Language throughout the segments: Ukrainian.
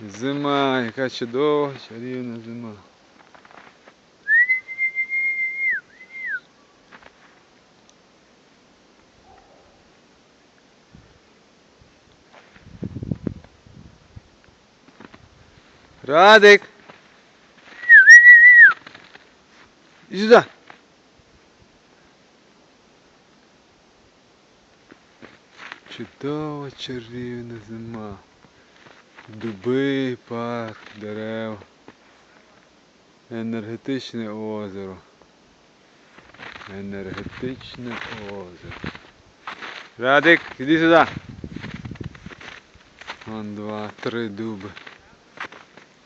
Зима, яка чудова, чарівна зима. Радик! Иди сюда! Чудова чарівна зима. Дуби, парк, дерев. Енергетичне озеро. Енергетичне озеро. Радик, іди сюди. Вон два, три дуби.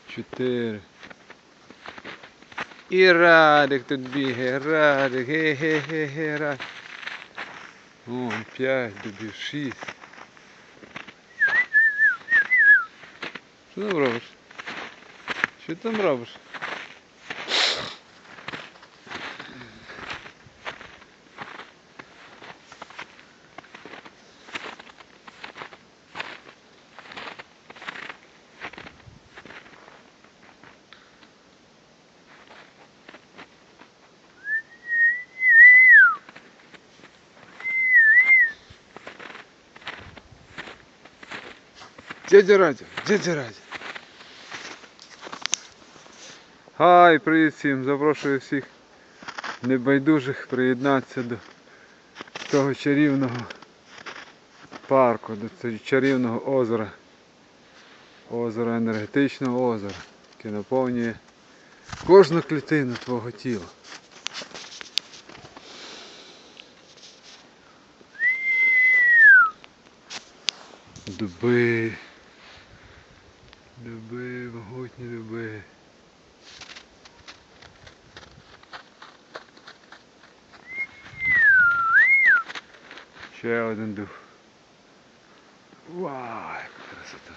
Чотири. І Радик тут бігає, Радик, ге-ге-ге-ге, Радик. Вон п'ять дубів, шість. Що там робиш? Що там робиш? Дядя Радя, дядя Радя. Хай, привіт всім, запрошую всіх небайдужих приєднатися до того чарівного парку, до цього чарівного озера. Озера енергетичного озера, яке наповнює кожну клітину твого тіла. Дуби. Дуби, могутні дуби. Ще один дуб. Вау, яка красота.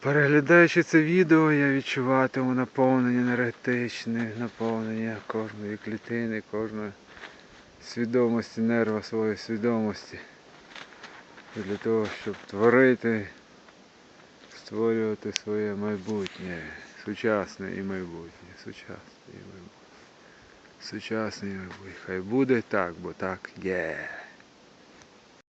Переглядаючи це відео, я відчуватиму наповнення енергетичне, наповнення кожної клітини, кожної свідомості, нерва своєї свідомості. Для того, щоб творити, створювати своє майбутнє, сучасне і майбутнє, сучасне і майбутнє. Майбутнє. Хай буде так, бо так є.